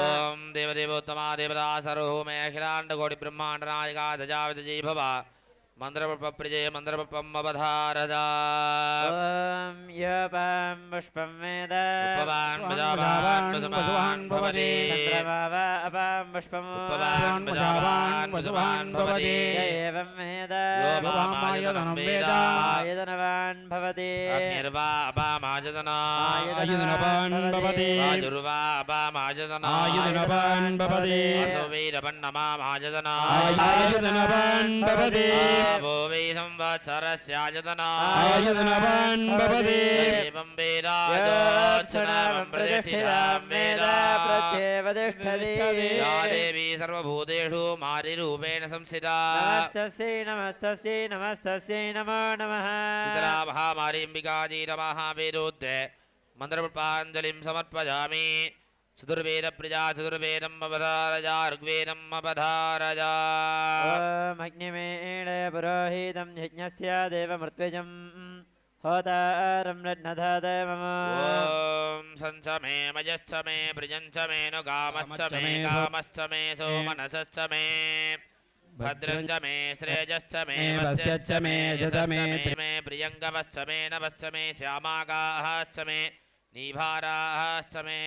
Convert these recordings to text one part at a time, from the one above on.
ஓம் தேவதேவோத்தமா தேவதாசரோமே அகிலாண்ட கோடி பிரம்மாண்ட நாயகா தஜாவிதஜய் பவா मन्द्रपप्रजय मन्द्रपम्मवधारदा योपां पुष्पं वेद उपवान् भजावान् वसुवान् भवति चन्द्रभावा अपां पुष्पम् उपवान् भजावान् वसुवान् भवति एवं वेद योपवामायतनं वेद आयतनवान् भवति निर्वा अपामायतनायतनवान् भवति वाजुर्वा अपामायतनायतनवान् भवति असुवीरपन्नमामायतनायतनवान् भवति भूमि देवी सर्वभूतेषु मारिरूपेण संस्थितास्तस्यै नमस्तस्यै नमस्तस्यै नमो नमः। मारीम्बिकाजीरमाः वेदो मन्त्रपुष्पाञ्जलिं समर्पयामि। अवधारजा ॐ अग्निमेण पुरोहितं यज्ञस्य देवमृत्विजम् होतारं रत्नधात मम ॐ मे मयश्च मे प्रियञ्च मे नु कामश्च मे कामश्च मे सोमनसश्च मे भद्रं च मे श्रेयश्च मे मे वस्यश्च मे यजत मे मे प्रियङ्गमश्च मे नभश्च मे श्यामाकाश्च मे नीभाराश्च मे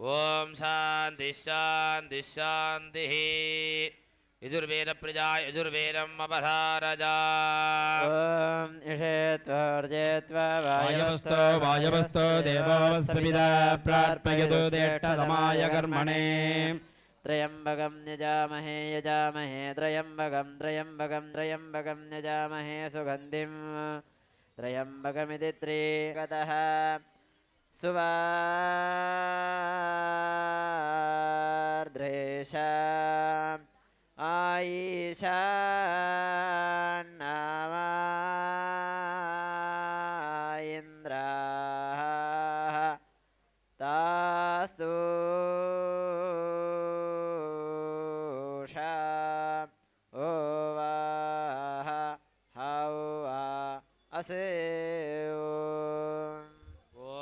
ॐ शान्तिः शान्तिः शान्तिः यजुर्वेदप्रजा यजुर्वेदम् अपधारजा। ॐ इषेत्वर्जेत्वा वायवस्तो वायवस्तो देवोऽवस्विदा प्रार्पयतु देष्टतमाय कर्मणे। त्र्यम्बकं यजामहे यजामहे त्र्यम्बकं त्र्यम्बकं त्र्यम्बकं यजामहे सुगन्धिं त्र्यम्बकमिति त्रिगतः सुवार्द्रेश आयिषान्नामा इन्द्राः तास्तु ओ वाह हौ वा असे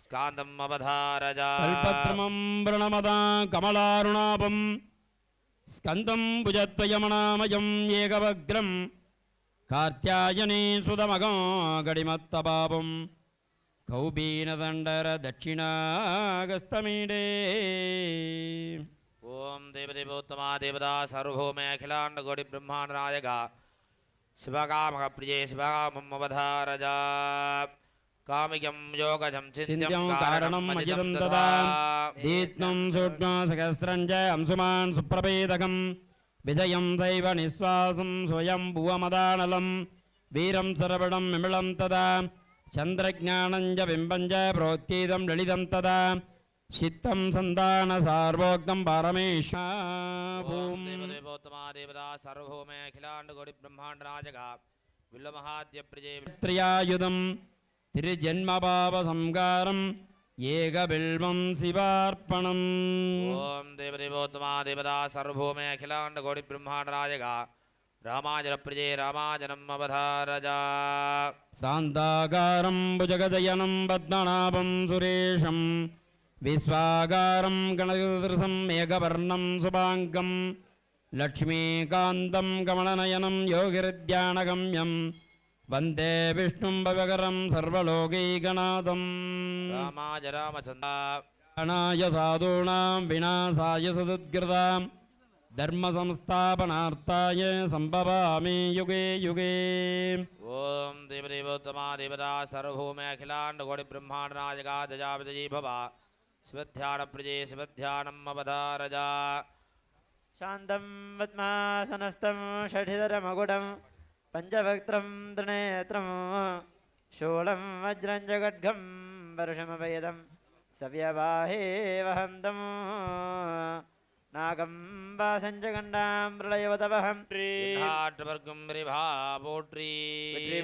ஸ்காந்தம் அவதாரஜா கல்பத்ரமம் பிரணமதா கமலாருணாபம் ஸ்கந்தம் புஜத்வயமனாமயம் ஏகவக்ரம் கார்த்தியாயனே சுதமகம் கடிமத்தபாபம் கௌபீனதண்டர தட்சிணாகஸ்தமீடே ஓம் தேவதேவோத்தமா தேவதா சர்வோமே அகிலாண்ட கோடி பிரம்மாண்ட நாயகா சிவகாமக பிரியே சிவகாமம் அவதாரஜா காமிகம் யோகஜம் சிந்தியம் காரணம் அஜிதம் ததா. தீத்னம் சூட்மா சகஸ்திரஞ்ச அம்சுமான் சுப்பிரபேதகம் விஜயம் சைவ நிஸ்வாசம் ஸ்வயம் புவமதானலம் வீரம் சரவணம் விமிளம் ததா சந்திரஜானஞ்ச பிம்பஞ்ச புரோத்தீதம் லலிதம் ததா சித்தம் சந்தான சார்வோக்தம் பரமேஷா பூம் தேவதேவோத்தமா தேவதா சர்வபூமே அகிலாண்டு கோடி பிரம்மாண்ட ராஜகா வில்லமஹாத்ய பிரஜே திருஜன்மபாவசம்காரம் ஏகபில்வம் சிவார்ப்பணம். ஓம் தேவதேவோத்தமா தேவதா சர்வபூமே அகிலாண்ட கோடி பிரம்மாண்ட ராஜகா ராமாஜனப்பிரியே ராமாஜனம் அவதாரஜா. சாந்தாகாரம் புஜகதயனம் பத்மநாபம் சுரேஷம். விஸ்வாகாரம் கணகிருதிருசம் ஏகவர்ணம் சுபாங்கம். லக்ஷ்மீகாந்தம் கமலநயனம் யோகிரத்யானகம்யம். वन्दे विष्णुं भवकरं सर्वलोकैकनाथम् रामाज रामचन्द्र गणाय साधूनां विनाशाय सदुद्गृतां धर्मसंस्थापनार्थाय सम्भवामि युगे युगे ॐ देवदेवोत्तमा देवता सर्वभौमे अखिलाण्डकोटिब्रह्माण्डनायका जजाविजयी भव शिवध्यानप्रिये शिवध्यानम् अवधारजा शान्तं पद्मासनस्थं षठिधरमकुटं பஞ்சபக்திரம் திருநேத்திரம் சூலம் வஜ்ரம் ஜகட்கம் வருஷமபயதம் சவ்யவாஹேவஹந்தம் நாகம் வாசஞ்சகண்டாம் பிரளயவதவகம் ஆற்றுவர்க்கும் ரிபா போற்றி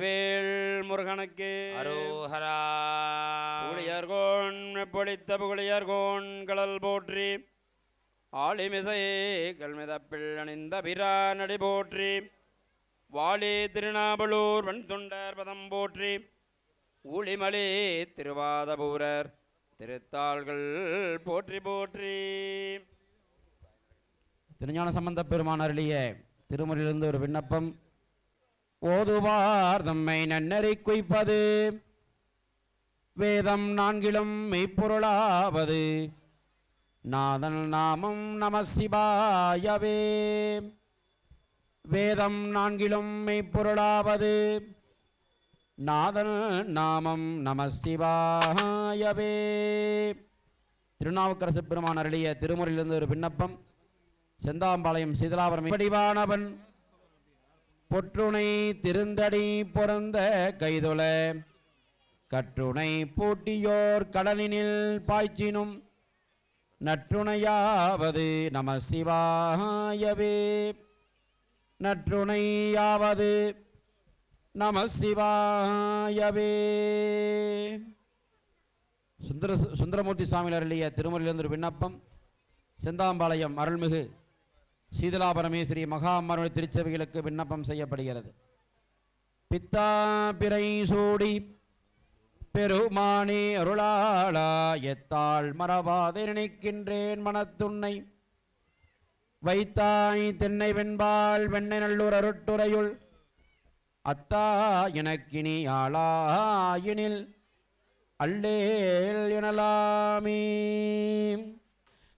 வேல் முருகனுக்கு அரோஹரா புகழியர்கோன் பொழித்த புகழியர்கோன் கடல் போற்றி ஆளிமிசையே கல்மிதப்பில் அணிந்த பிரானடி போற்றி வாழே திருநாவலூர் வெண்துண்டர் பதம் போற்றி ஊழிமலே திருவாதபூரர் திருத்தாள்கள் போற்றி போற்றி. திருஞான சம்பந்த பெருமான் அருளிய திருமுறையிலிருந்து ஒரு விண்ணப்பம். ஓதுவார் தம்மை நன்னறி குய்ப்பது. வேதம் நான்கிலும் மெய்ப்பொருளாவது. நாதன் நாமம் நம சிவாயவே. வேதம் நான்கிலும் மெய்ப்பொருளாவது. நாதன் நாமம் நம சிவாயவே திருநாவுக்கரசு பெருமான் அருளிய திருமுறையிலிருந்து ஒரு விண்ணப்பம். செந்தாம்பாளையம் சீதலாபுரம் வடிவானவன். பொற்றுணை திருந்தடி பொறந்த கைதொல கற்றுணை பூட்டியோர் கடலினில் பாய்ச்சினும். நற்றுணையாவது நம சிவாயவே நற்றுணையாவது நம சிவாயவே. சுந்தர சுந்தரமூர்த்தி சுவாமிகள் அருளிய திருமுறையிலிருந்து விண்ணப்பம். செந்தாம்பாளையம் அருள்மிகு சீதலாபரமேஸ்வரி மகாமருணி திருச்சபைகளுக்கு விண்ணப்பம் செய்யப்படுகிறது. பித்தா பிறை சூடி பெருமானே அருளாளா எத்தாள் மறவாதே நினைக்கின்றேன் மனத்துன்னை. வைத்தாய் தென்னை வெண்பால் வெண்ணை நல்லூர் அருட்டுரையுள் அத்தா எனக்கினி ஆளாயினில் அல்லேல் எனலாமே.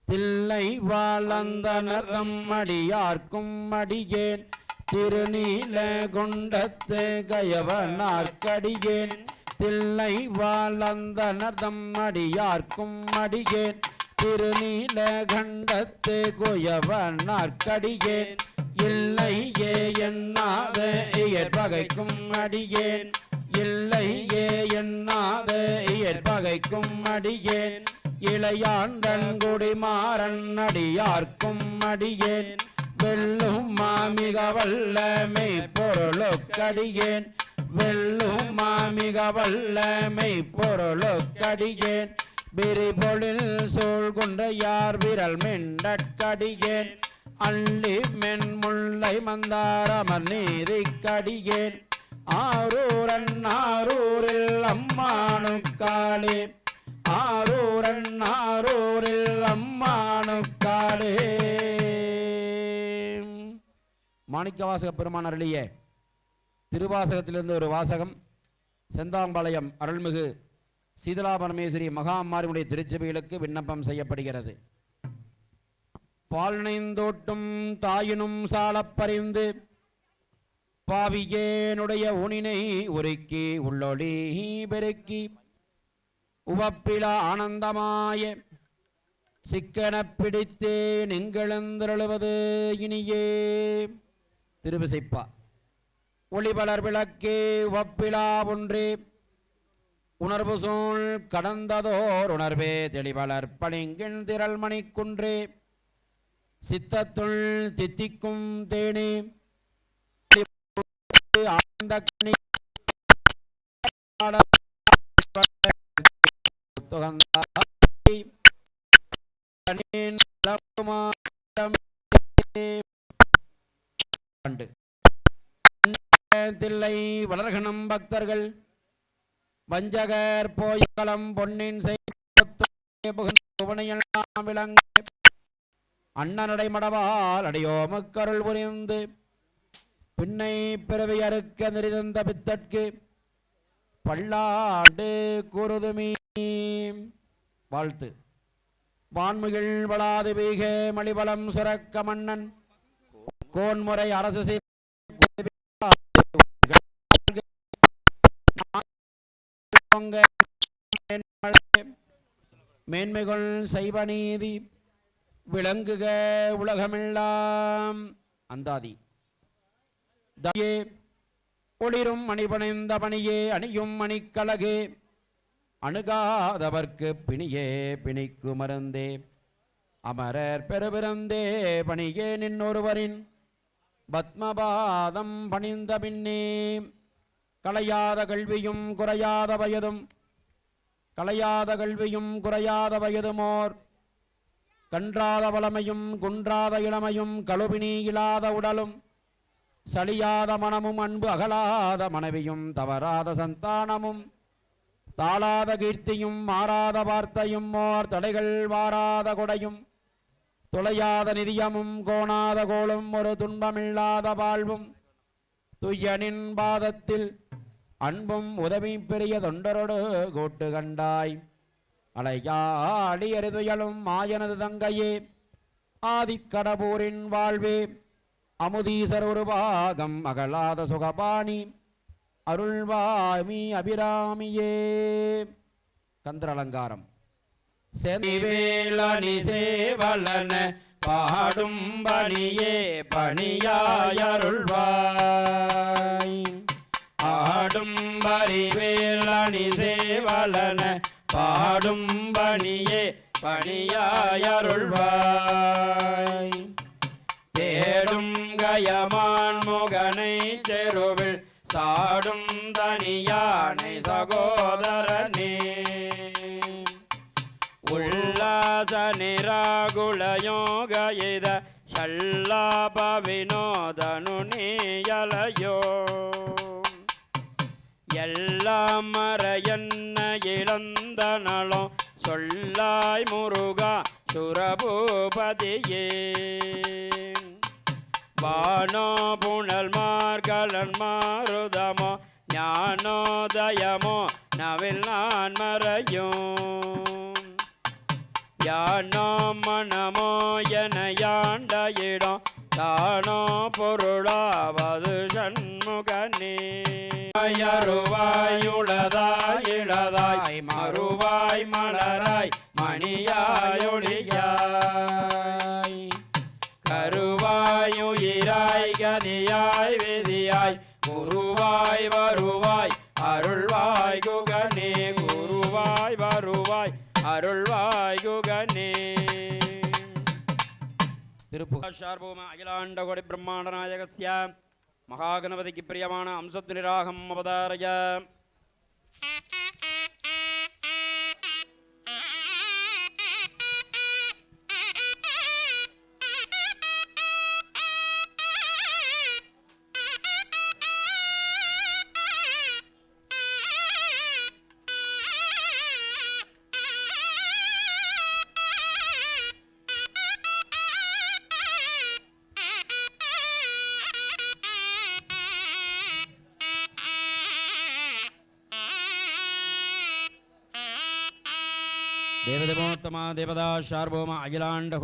தில்லை வாழ்ந்தனர்தம் அடியார்க்கும் அடியேன். திருநீல குண்டத்து கயவனார்க்கடியேன். தில்லை வாழ்ந்தனர்தம் அடியார்க்கும் அடியேன். திருநீல கண்டத்து குயவனார்க்கடியேன் நாற்கடியேன். இல்லையே என்னாத இயற்பகைக்கும் அடியேன். இல்லையே ஏ என்னாத இயற்பகைக்கும் அடியேன். இளையாண்டன் குடிமாறன் அடியார்க்கும் அடியேன். வெல்லும் மாமிக வல்லமை பொருளுக்கடியேன். வெல்லும் மாமிக வல்லமை பொருளுக்கடியேன். விரிபொழில் சூழ் குன்ற யார் விரல் மெண்டக்கடியேன் அள்ளி மென் முல்லை மந்தாரமர் நீதிக்கடியேன். ஆரூரன் ஆரூரில் அம்மானுக்காளே. ஆரூரன் ஆரூரில் அம்மானுக்காளே. மாணிக்கவாசக பெருமான் அருளிய திருவாசகத்திலிருந்து ஒரு வாசகம் செந்தாம்பாளையம் அருள்மிகு சீதலா பரமேஸ்வரீ மகா மகாமாரியுடைய திருச்சபைகளுக்கு விண்ணப்பம் செய்யப்படுகிறது. பால்னைந்தோட்டும் தாயினும் சாலப்பறிந்து பாவியேனுடைய உனினை உருக்கி உள்ளொளி பெருக்கி உவப்பில ஆனந்தமாய சிக்கன பிடித்தே நெங்களெந்தருளுவது இனியே. திருவிசைப்பா. ஒளிபலர் விளக்கே உவப்பிலா ஒன்றே உணர்வு சூழ் கடந்ததோர் உணர்வே தெளிவளர் பணிங்கின் திரள் மணிக்குன்றே. சித்தத்துள் தித்திக்கும் தேனே. ஆழ்ந்த கனி. தில்லை வளர்கணம் பக்தர்கள். வஞ்சகர் போயலம் பொன்னின் செய்யெல்லாம் விளங்க. அண்ணனடை மடவால் அடையோ மக்கருள் புரிந்து. பின்னை பிறவி அறுக்க நெறிதந்த பித்தற்கு பல்லாண்டு குருதுமீ. வாழ்த்து. வான்மிகள் வளாது வீக மணிபலம் சுரக்க மன்னன். கோன்முறை அரசு பொங்க மேன்மைகள் செய்வ நீதி விளங்குக உலகமெல்லாம். அந்தாதி. தயே ஒளிரும் மணிபணிந்த பணியே அணியும் மணிக்கழகே அணுகாதவர்க்கு பிணியே பிணிக்கு மருந்தே. அமரர் பெருபிறந்தே பணியே நின்னொருவரின் பத்மபாதம் பணிந்த பின்னே. களையாத கல்வியும் குறையாத வயதும் களையாத கல்வியும் குறையாத வயதுமோர் கன்றாத வளமையும் குன்றாத இளமையும் கழுவினி இல்லாத உடலும் சலியாத மனமும் அன்பு அகலாத மனைவியும் தவறாத சந்தானமும் தாளாத கீர்த்தியும் மாறாத வார்த்தையும் மோர் தடைகள் வாராத கொடையும் துளையாத நிதியமும் கோணாத கோளும் ஒரு துன்பமில்லாத வாழ்வும் துய்யனின் பாதத்தில் அன்பும் உதவி பெரிய தொண்டரோடு கூட்டு கண்டாய். அலையாடி துயலும் மாயனது தங்கையே ஆதிக்கடபூரின் வாழ்வே அமுதீசர் ஒரு பாகம் அகலாத சுகபாணி அருள்வாமி அபிராமியே. கந்திர அலங்காரம். சேவலன பாடும் பணியே பணியாயருள்வாய். ஆடும் அணி சேவலன பாடும் பணியே பணியாயருள்வாய். தேடும் கயமான் முகனை தெருவில் சாடும் தனியானை சகோதரனே. உல்லாச நிராகுல யோக ஷல்லாப வினோதனு நீயலையோ எல்லாம் மற என்ன இழந்த நலம் சொல்லாய் முருகா சுரபூபதியே வானோ புனல் மார்கலன் மாருதமோ ஞானோதயமோ நவில் நான் மறையும் யானோ மனமோ என யாண்ட இடம் தானோ பொருளாவது சண்முகனே. அருவாயுளதாய் இளதாய் மறுவாய் மலராய் மணியாயொழியாய் கருவாயுயிராய் கதியாய் விதியாய் குருவாய் வருவாய் அருள்வாய் குக வருவாய் அருள்வாய் குகனே திருப்புகழ் சார்பூம அகிலாண்ட கொடி பிரம்மாண்ட நாயகஸ்ய மகாகணபதிக்கு பிரியமான அம்சத்து நிராகம் அவதாரய தேவதேவோத்தமா தேவதா சார்பூம அகிலாண்ட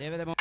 Debe de